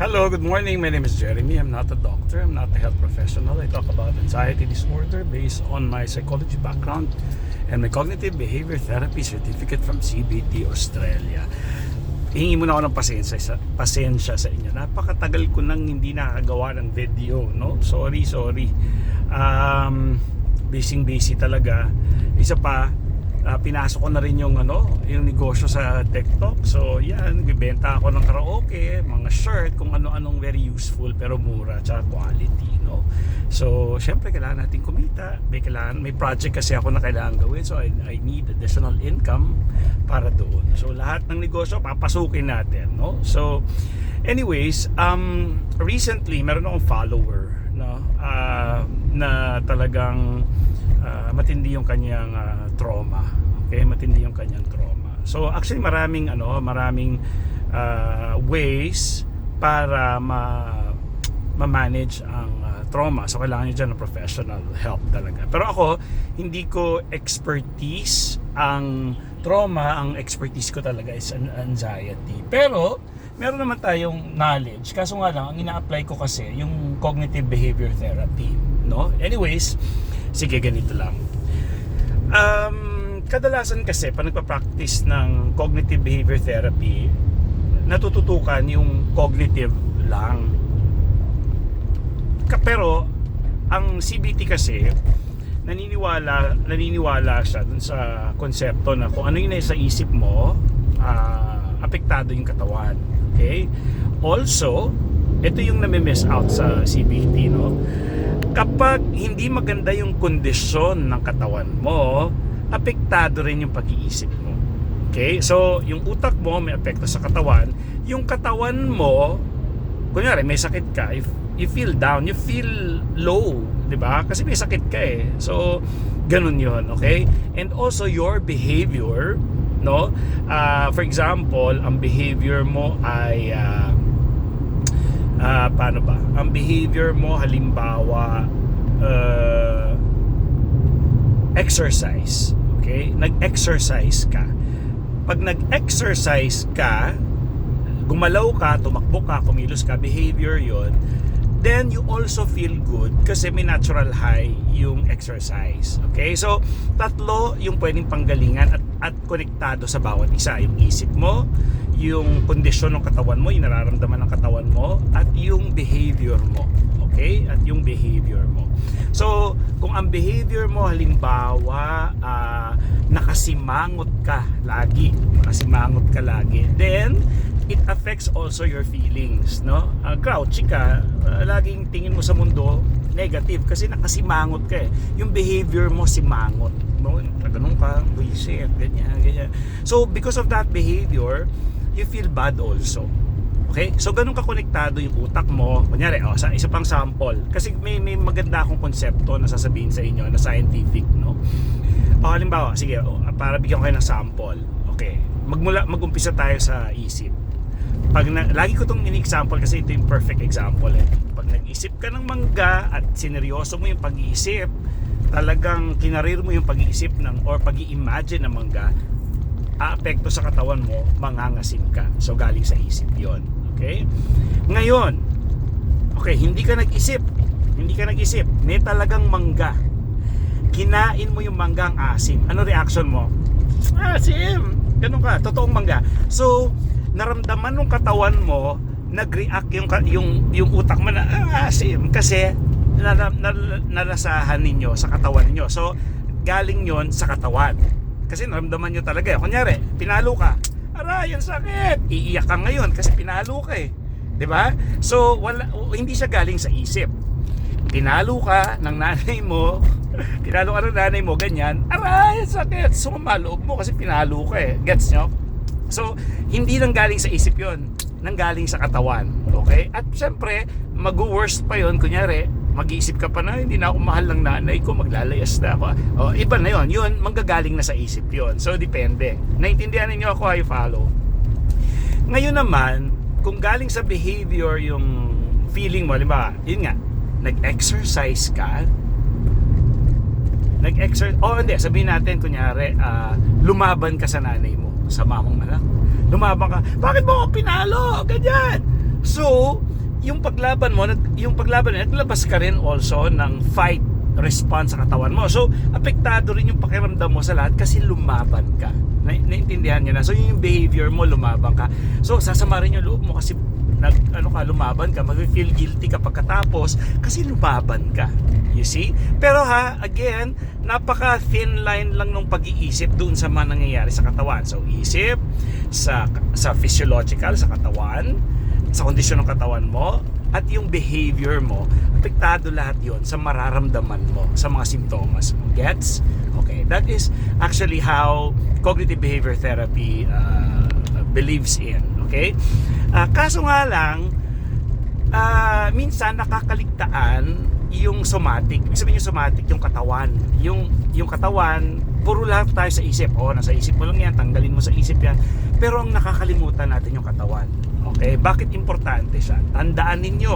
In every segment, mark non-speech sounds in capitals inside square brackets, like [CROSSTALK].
Hello, good morning. My name is Jeremy. I'm not a doctor. I'm not a health professional. I talk about anxiety disorder based on my psychology background and my cognitive behavior therapy certificate from CBT Australia. Hingi muna ako ng pasensya sa, pasensya sa inyo. Napakatagal ko nang hindi nakagawa ng video, no? Sorry, sorry. Um, busy busy talaga. Isa pa, ah, pinasok ko na rin yung ano, yung negosyo sa TikTok. So, yan, bibenta ako ng karaoke, mga shirt, kung ano-anong very useful pero mura tsaka quality, no. So, syempre kailangan natin kumita. May kailangan, may project kasi ako na kailangan gawin. So, I, I need additional income para doon. So, lahat ng negosyo papasukin natin, no. So, anyways, um recently meron akong follower, no, ah, na talagang ah, matindi yung kanyang ah, trauma. Okay, matindi yung kanyang trauma. So actually maraming ano, maraming ah, ways para ma ma-manage ang ah, trauma. So kailangan niyo ng professional help talaga. Pero ako, hindi ko expertise ang trauma. Ang expertise ko talaga is an anxiety. Pero, meron naman tayong knowledge. Kaso nga lang, ang ina-apply ko kasi yung cognitive behavior therapy. No? Anyways, sige ganito lang. Um, kadalasan kasi, pag nagpa-practice ng cognitive behavior therapy, natututukan yung cognitive lang. Pero, ang CBT kasi, naniniwala, naniniwala siya dun sa konsepto na kung ano yung nasa isip mo, ah, apektado yung katawan. Okay? Also, ito yung nami-miss out sa CBT, no? Kapag hindi maganda yung kondisyon ng katawan mo, apektado rin yung pag-iisip mo. Okay? So, yung utak mo may apekto sa katawan. Yung katawan mo, kunyari may sakit ka, if you feel down, you feel low, 'di ba? Kasi may sakit ka eh. So, ganun 'yon, okay? And also your behavior, no? Ah, for example, ang behavior mo ay ah ah, paano ba? Ang behavior mo halimbawa uh, exercise, okay? Nag-exercise ka. Pag nag-exercise ka, gumalaw ka, tumakbo ka, kumilos ka, behavior yon then you also feel good kasi may natural high yung exercise. Okay? So, tatlo yung pwedeng panggalingan at, at konektado sa bawat isa. Yung isip mo, yung kondisyon ng katawan mo, yung nararamdaman ng katawan mo, at yung behavior mo. Okay? At yung behavior mo. So, kung ang behavior mo halimbawa, ah, nakasimangot ka lagi, nakasimangot ka lagi, then it affects also your feelings, no? Uh, grouchy ka, uh, laging tingin mo sa mundo negative kasi nakasimangot ka eh. Yung behavior mo simangot, no? Ganun ka, buisit, ganyan, ganyan. So, because of that behavior, you feel bad also. Okay? So, ganun ka konektado yung utak mo. Kunyari, oh, sa isa pang sample. Kasi may, may maganda akong konsepto na sasabihin sa inyo na scientific, no? O, halimbawa, sige, oh, para bigyan ko kayo ng sample. Okay. Magmula, magumpisa tayo sa isip pag na, lagi ko itong in-example kasi ito yung perfect example eh. Pag nag-isip ka ng mangga at sineryoso mo yung pag-iisip, talagang kinarir mo yung pag-iisip ng or pag imagine ng mangga, aapekto sa katawan mo, mangangasim ka. So galing sa isip yon Okay? Ngayon, okay, hindi ka nag-isip. Hindi ka nag-isip. May talagang mangga. Kinain mo yung manggang asim. Ano reaction mo? Asim! Ganun ka, totoong mangga. So, naramdaman ng katawan mo nag-react yung yung yung utak mo na ah, asim kasi nala- nal- nalasahan ninyo sa katawan ninyo. So galing yon sa katawan. Kasi naramdaman nyo talaga. Kunyari, pinalo ka. Aray, ang sakit. Iiyak ka ngayon kasi pinalo ka eh. ba? So wala hindi siya galing sa isip. Pinalo ka ng nanay mo, [LAUGHS] pinalo ka ng nanay mo, ganyan, aray, ang sakit. Sumama loob mo kasi pinalo ka eh. Gets nyo? So, hindi nang galing sa isip yon nang galing sa katawan. Okay? At syempre, mag-worst pa yon Kunyari, mag-iisip ka pa na, hindi na ako mahal ng nanay ko, maglalayas na ako. O, iba na yon Yun, manggagaling na sa isip yon So, depende. Naintindihan ninyo ako, I follow. Ngayon naman, kung galing sa behavior yung feeling mo, halimbawa, yun nga, nag-exercise ka, nag-exercise, oh hindi, sabihin natin, kunyari, ah, lumaban ka sa nanay mo, sa mamang anak. Lumaban ka, bakit mo ako pinalo? Ganyan. So, yung paglaban mo, yung paglaban, naglabas ka rin also ng fight response sa katawan mo. So, apektado rin yung pakiramdam mo sa lahat kasi lumaban ka. Na, naintindihan niyo na. So, yung behavior mo, lumaban ka. So, sasama rin yung loob mo kasi nag, ano ka, lumaban ka, mag-feel guilty ka pagkatapos kasi lumaban ka. You see? Pero ha, again, napaka thin line lang nung pag-iisip doon sa mga nangyayari sa katawan. So, isip, sa, sa physiological, sa katawan, sa kondisyon ng katawan mo, at yung behavior mo, apektado lahat yon sa mararamdaman mo, sa mga simptomas mo. Gets? Okay, that is actually how cognitive behavior therapy uh, believes in. Okay? Ah, kaso nga lang, ah, minsan nakakaligtaan yung somatic. Ibig sabihin yung somatic, yung katawan. Yung, yung katawan, puro lahat tayo sa isip. Oh, nasa isip mo lang yan, tanggalin mo sa isip yan. Pero ang nakakalimutan natin yung katawan. Okay? Bakit importante siya? Tandaan ninyo,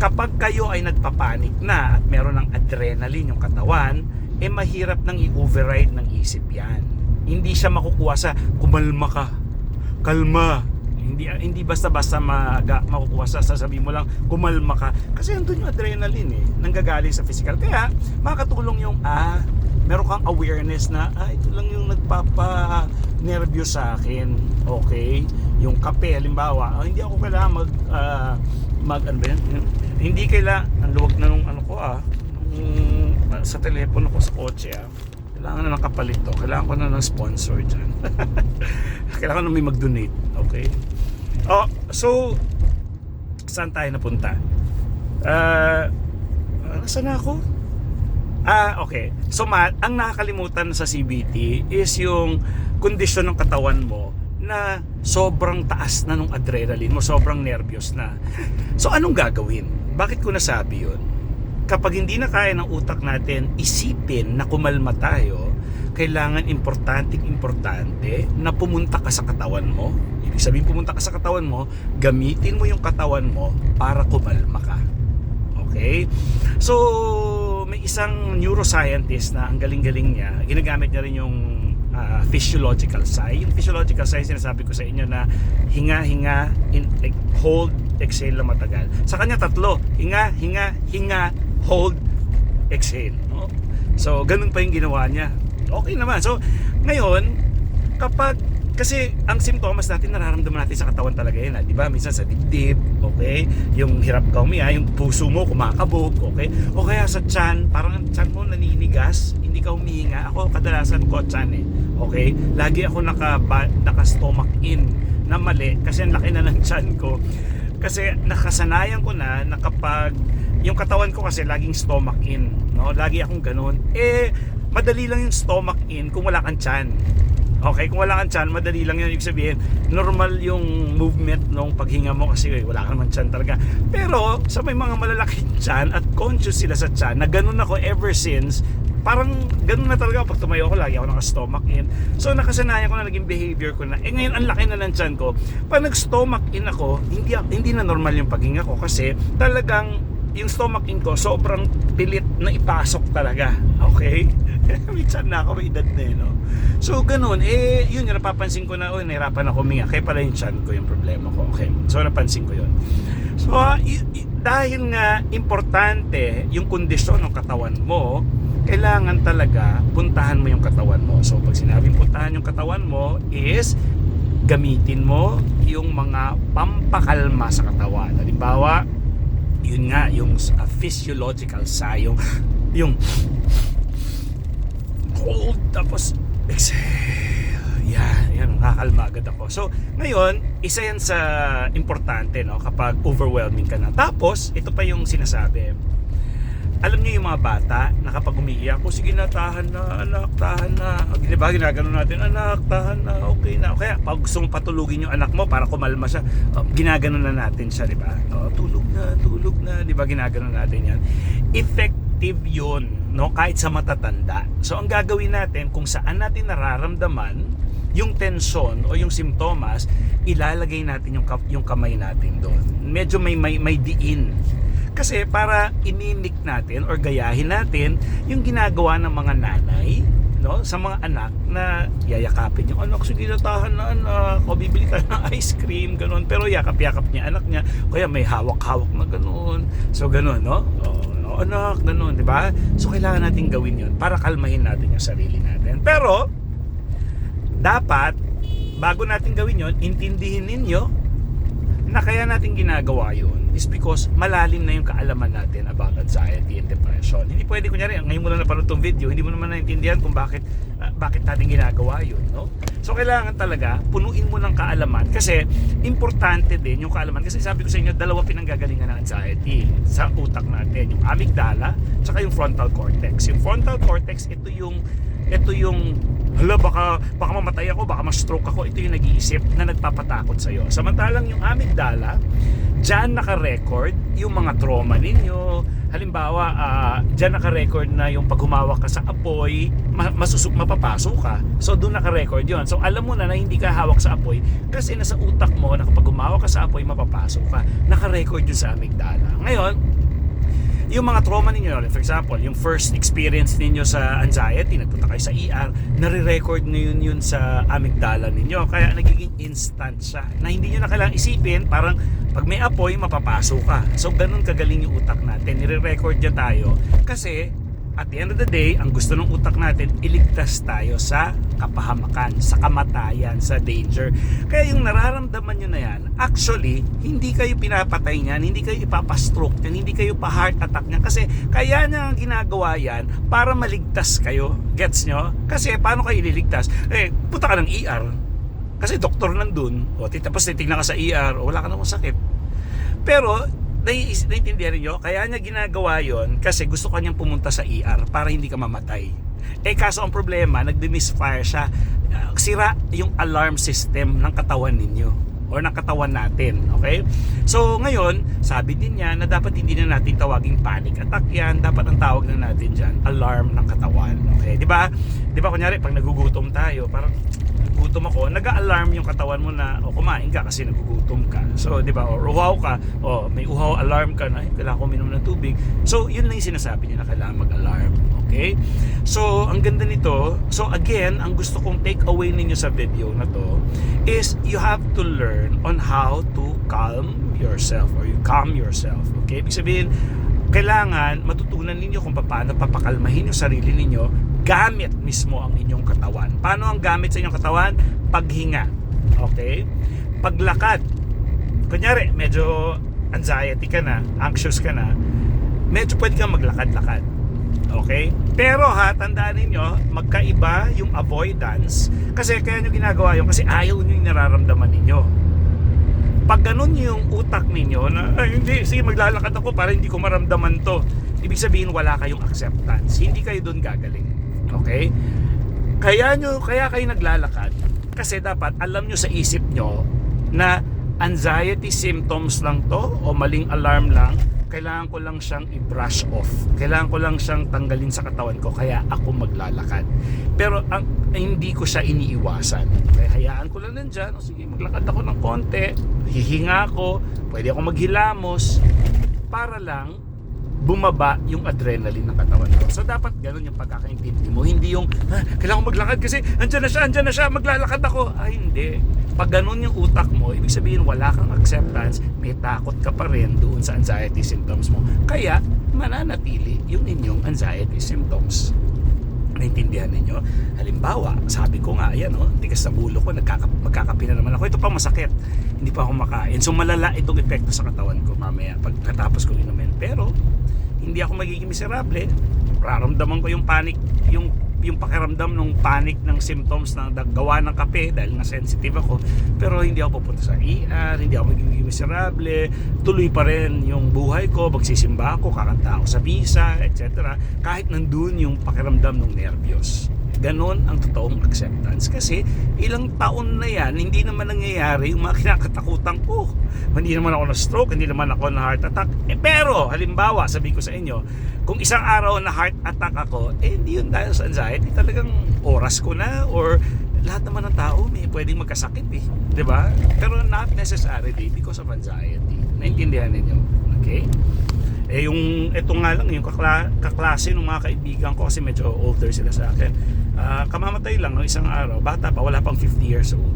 kapag kayo ay nagpapanik na at meron ng adrenaline yung katawan, eh mahirap nang i-override ng isip yan. Hindi siya makukuha sa kumalma ka, kalma. Hindi hindi basta-basta maga, makukuha sa sasabihin mo lang kumalma ka. Kasi andun yung adrenaline eh, nanggagaling sa physical. Kaya makakatulong yung ah, meron kang awareness na ah, ito lang yung nagpapa nervous sa akin. Okay? Yung kape halimbawa, ah, hindi ako kailangan mag ah, mag ano ba yan? Hindi kailangan ang luwag na nung ano ko ah, nung, sa telepono ko sa kotse ah. Kailangan na ng kapalit to. Kailangan ko na ng sponsor dyan. [LAUGHS] Kailangan na may mag-donate. Okay? Oh, so, saan tayo napunta? Ah, uh, saan na ako? Ah, okay. So, ma- ang nakakalimutan sa CBT is yung kondisyon ng katawan mo na sobrang taas na nung adrenaline mo, sobrang nervyos na. So, anong gagawin? Bakit ko nasabi yun? Kapag hindi na kaya ng utak natin isipin na kumalma tayo, kailangan importante importante na pumunta ka sa katawan mo. Ibig sabihin pumunta ka sa katawan mo, gamitin mo yung katawan mo para kumalma ka. Okay? So, may isang neuroscientist na ang galing-galing niya, ginagamit niya rin yung ah, physiological sigh. Yung physiological sigh, sinasabi ko sa inyo na hinga, hinga, in, hold, exhale na matagal. Sa kanya tatlo, hinga, hinga, hinga, hold, exhale. No? So, ganun pa yung ginawa niya. Okay naman. So, ngayon, kapag kasi ang simptomas natin nararamdaman natin sa katawan talaga yan, ah, 'di ba? Minsan sa dibdib, okay? Yung hirap ka umiya, yung puso mo kumakabog, okay? O kaya sa tiyan, parang ang tiyan mo naninigas, hindi ka humihinga. Ako kadalasan ko tiyan eh. Okay? Lagi ako naka naka stomach in na mali kasi ang laki na ng tiyan ko. Kasi nakasanayan ko na na kapag yung katawan ko kasi laging stomach in, no? Lagi akong ganun. Eh madali lang yung stomach in kung wala kang tiyan. Okay, kung wala kang tiyan, madali lang yun. Ibig sabihin, normal yung movement nung paghinga mo kasi eh, wala ka naman tiyan talaga. Pero, sa may mga malalaking tiyan at conscious sila sa tiyan, na ganun ako ever since, parang ganun na talaga pag tumayo ako, lagi ako naka-stomach in. So, nakasanayan ko na naging behavior ko na. Eh, ngayon, ang laki na ng tiyan ko. Pag nag-stomach in ako, hindi, hindi na normal yung paghinga ko kasi talagang yung stomach ko, sobrang pilit na ipasok talaga. Okay? [LAUGHS] Minsan na ako, may edad na eh, no? So, ganun. Eh, yun napapansin ko na, oh, nahirapan ako huminga. Kaya pala yung chan ko yung problema ko. Okay. So, napansin ko yun. So, ah, dahil nga importante yung kondisyon ng katawan mo, kailangan talaga puntahan mo yung katawan mo. So, pag sinabing puntahan yung katawan mo is gamitin mo yung mga pampakalma sa katawan. Halimbawa, yun nga, yung uh, physiological sigh, yung, hold, tapos exhale. Yan, yan, nakakalma agad ako. So, ngayon, isa yan sa importante, no, kapag overwhelming ka na. Tapos, ito pa yung sinasabi. Alam niyo yung mga bata na kapag umiiyak, ko, sige na, tahan na, anak, tahan na. Diba, ginagano natin, anak, tahan na, okay na. Kaya, pag gusto mong patulugin yung anak mo para kumalma siya, oh, ginagano na natin siya, di ba? Oh, tulog na, tulog na, di ba, ginagano natin yan. Effective yun, no? Kahit sa matatanda. So, ang gagawin natin, kung saan natin nararamdaman yung tensyon o yung simptomas, ilalagay natin yung, yung kamay natin doon. Medyo may, may, may diin. Kasi para imimik natin or gayahin natin yung ginagawa ng mga nanay no? Sa mga anak na yayakapin yung anak sige natahan na anak. O bibili ka ng ice cream ganun. Pero yakap-yakap niya anak niya kaya may hawak-hawak na ganun. So ganun no? Oh, anak ganun di ba? So kailangan natin gawin yun para kalmahin natin yung sarili natin. Pero dapat bago natin gawin yon intindihin ninyo na kaya natin ginagawa yun is because malalim na yung kaalaman natin about anxiety and depression. Hindi pwede kunyari, ngayon mo lang napanood tong video, hindi mo naman naintindihan kung bakit ah, bakit natin ginagawa yun, no? So kailangan talaga punuin mo ng kaalaman kasi importante din yung kaalaman kasi sabi ko sa inyo dalawa pinanggagalingan ng anxiety sa utak natin, yung amygdala tsaka yung frontal cortex. Yung frontal cortex ito yung ito yung hala baka baka mamatay ako, baka ma-stroke ako. Ito yung nag-iisip na nagpapatakot sa iyo. Samantalang yung amygdala, diyan naka-record yung mga trauma ninyo. Halimbawa, uh, diyan naka-record na yung pag ka sa apoy, ma- masusuk mapapasok ka. So doon naka-record 'yon. So alam mo na na hindi ka hawak sa apoy kasi nasa utak mo na kapag humawak ka sa apoy, mapapasok ka. Naka-record yun sa amygdala. Ngayon, yung mga trauma ninyo, for example, yung first experience ninyo sa anxiety, nagpunta kayo sa ER, nare-record nyo yun yun sa amygdala ninyo. Kaya nagiging instant siya. Na hindi nyo na kailangang isipin, parang pag may apoy, mapapasok ka. So, ganun kagaling yung utak natin. Nire-record niya tayo. Kasi, at the end of the day, ang gusto ng utak natin, iligtas tayo sa kapahamakan, sa kamatayan, sa danger. Kaya yung nararamdaman nyo na yan, actually, hindi kayo pinapatay niyan, hindi kayo ipapastroke niyan, hindi kayo pa-heart attack niyan. Kasi kaya niya ginagawa yan para maligtas kayo. Gets nyo? Kasi paano kayo ililigtas? Eh, punta ka ng ER. Kasi doktor nandun. O, tapos titignan ka sa ER, wala ka namang sakit. Pero, naiintindihan niyo kaya niya ginagawa yon kasi gusto kanyang pumunta sa ER para hindi ka mamatay. Eh kaso ang problema nagde-misfire siya. Uh, sira yung alarm system ng katawan ninyo or ng katawan natin okay? So ngayon sabi din niya na dapat hindi na natin tawaging panic attack yan. Dapat ang tawag na natin diyan alarm ng katawan okay? Di ba? Di ba kunyari pag nagugutom tayo parang gutom ako, nag-alarm yung katawan mo na o kumain ka kasi nagugutom ka. So, 'di ba? Or uhaw ka, o may uhaw alarm ka na, "Ay, kailangan ko minom ng tubig. So, yun lang yung sinasabi niya na kailangan mag-alarm. Okay? So, ang ganda nito, so again, ang gusto kong take away ninyo sa video na to is you have to learn on how to calm yourself or you calm yourself. Okay? Ibig sabihin, kailangan matutunan ninyo kung paano papakalmahin yung sarili ninyo gamit mismo ang inyong katawan. Paano ang gamit sa inyong katawan? Paghinga. Okay? Paglakad. Kunyari, medyo anxiety ka na, anxious ka na, medyo pwede kang maglakad-lakad. Okay? Pero ha, tandaan ninyo, magkaiba yung avoidance. Kasi kaya nyo ginagawa yun, kasi ayaw nyo yung nararamdaman ninyo. Pag ganun yung utak ninyo na, ay hindi, sige maglalakad ako para hindi ko maramdaman to. Ibig sabihin wala kayong acceptance. Hindi kayo doon gagaling. Okay? Kaya nyo, kaya kayo naglalakad kasi dapat alam nyo sa isip nyo na anxiety symptoms lang to o maling alarm lang kailangan ko lang siyang i-brush off. Kailangan ko lang siyang tanggalin sa katawan ko kaya ako maglalakad. Pero ang hindi ko siya iniiwasan. Kaya hayaan ko lang nandyan. O sige, maglakad ako ng konti. Hihinga ako. Pwede ako maghilamos. Para lang bumaba yung adrenaline ng katawan ko. So dapat ganun yung pagkakaintindi mo. Hindi yung, ha, kailangan ko maglakad kasi andyan na siya, andyan na siya, maglalakad ako. Ay hindi. Pag ganun yung utak mo, ibig sabihin wala kang acceptance, may takot ka pa rin doon sa anxiety symptoms mo. Kaya mananatili yung inyong anxiety symptoms. Naintindihan ninyo? Halimbawa, sabi ko nga, ayan oh, tigas sa bulo ko, nagkaka, magkakapi na naman ako. Ito pa masakit. Hindi pa ako makain. So malala itong epekto sa katawan ko mamaya pagkatapos ko inumin. Pero hindi ako magiging miserable. Raramdaman ko yung panic, yung yung pakiramdam ng panic ng symptoms ng gawa ng kape dahil nga sensitive ako pero hindi ako pupunta sa ER hindi ako magiging miserable tuloy pa rin yung buhay ko magsisimba ako kakanta ako sa misa etc kahit nandun yung pakiramdam ng nervyos ganon ang totoong acceptance. Kasi ilang taon na yan hindi naman nangyayari yung mga kinakatakutan ko. Hindi naman ako na stroke hindi naman ako na heart attack. Eh, pero halimbawa sabi ko sa inyo kung isang araw na heart attack ako eh hindi yun dahil sa anxiety. Talagang oras ko na or lahat naman ng tao may pwedeng magkasakit eh. 'di ba? Pero not necessarily because of anxiety. Naintindihan ninyo? Okay Eh yung ito nga lang yung kakla, kaklase ng mga kaibigan ko kasi medyo older sila sa akin. Ah, kamamatay lang no isang araw, bata pa, wala pang 50 years old.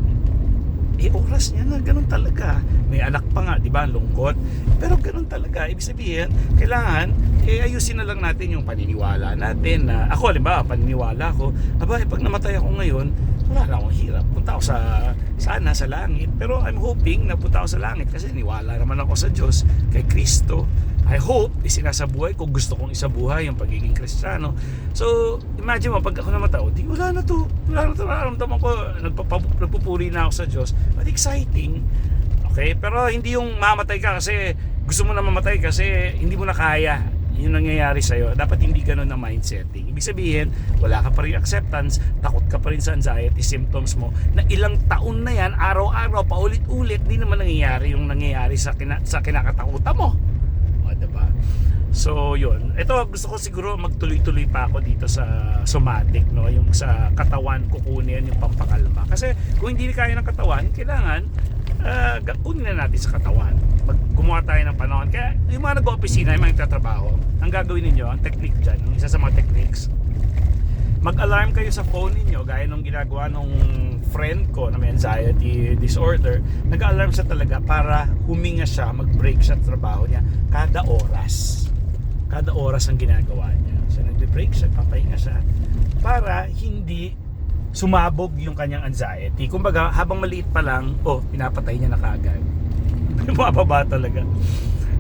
Eh oras niya na ganun talaga. May anak pa nga, 'di ba? Lungkot. Pero ganun talaga. Ibig sabihin, kailangan eh ayusin na lang natin yung paniniwala natin na ako, halimbawa, paniniwala ko, aba, eh, pag namatay ako ngayon, wala na akong hirap. Punta ako sa sana sa langit. Pero I'm hoping na punta ako sa langit kasi niwala naman ako sa Diyos, kay Kristo. I hope isinasabuhay ko gusto kong isabuhay yung pagiging Kristiyano. So, imagine mo pag ako namatay, di wala na to. Wala na to. Nararamdaman ko, nagpupuri na ako sa Diyos. But exciting. Okay? Pero hindi yung mamatay ka kasi gusto mo na mamatay kasi hindi mo na kaya yung nangyayari sa'yo. Dapat hindi ganun ang mindsetting. Ibig sabihin, wala ka pa rin acceptance, takot ka pa rin sa anxiety symptoms mo, na ilang taon na yan, araw-araw, paulit-ulit, di naman nangyayari yung nangyayari sa, kina, sa kinakatakutan mo. So, yun. Ito, gusto ko siguro magtuloy-tuloy pa ako dito sa somatic, no? Yung sa katawan, kukunin yung pampakalma. Kasi kung hindi kaya ng katawan, kailangan uh, kunin na natin sa katawan. Mag gumawa tayo ng panahon. Kaya yung mga nag-opisina, yung mga nagtatrabaho, ang gagawin ninyo, ang technique dyan, ang isa sa mga techniques, mag-alarm kayo sa phone ninyo gaya nung ginagawa nung friend ko na may anxiety disorder nag-alarm siya talaga para huminga siya mag-break siya sa trabaho niya kada oras kada oras ang ginagawa niya. So nagbe-break siya papahinga siya para hindi sumabog yung kanyang anxiety. Kumbaga habang maliit pa lang oh pinapatay niya na kaagad. [LAUGHS] Mababa talaga.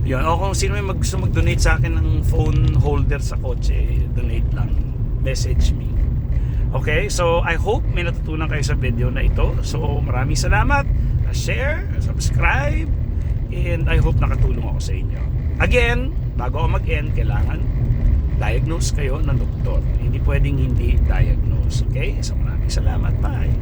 Yun. O kung sino may mag, gusto mag-donate sa akin ng phone holder sa kotse donate lang. Message me. Okay, so I hope may natutunan kayo sa video na ito. So maraming salamat. Share, subscribe, and I hope nakatulong ako sa inyo. Again, bago ako mag-end, kailangan diagnose kayo ng doktor. Hindi pwedeng hindi diagnose. Okay? So maraming salamat. Bye.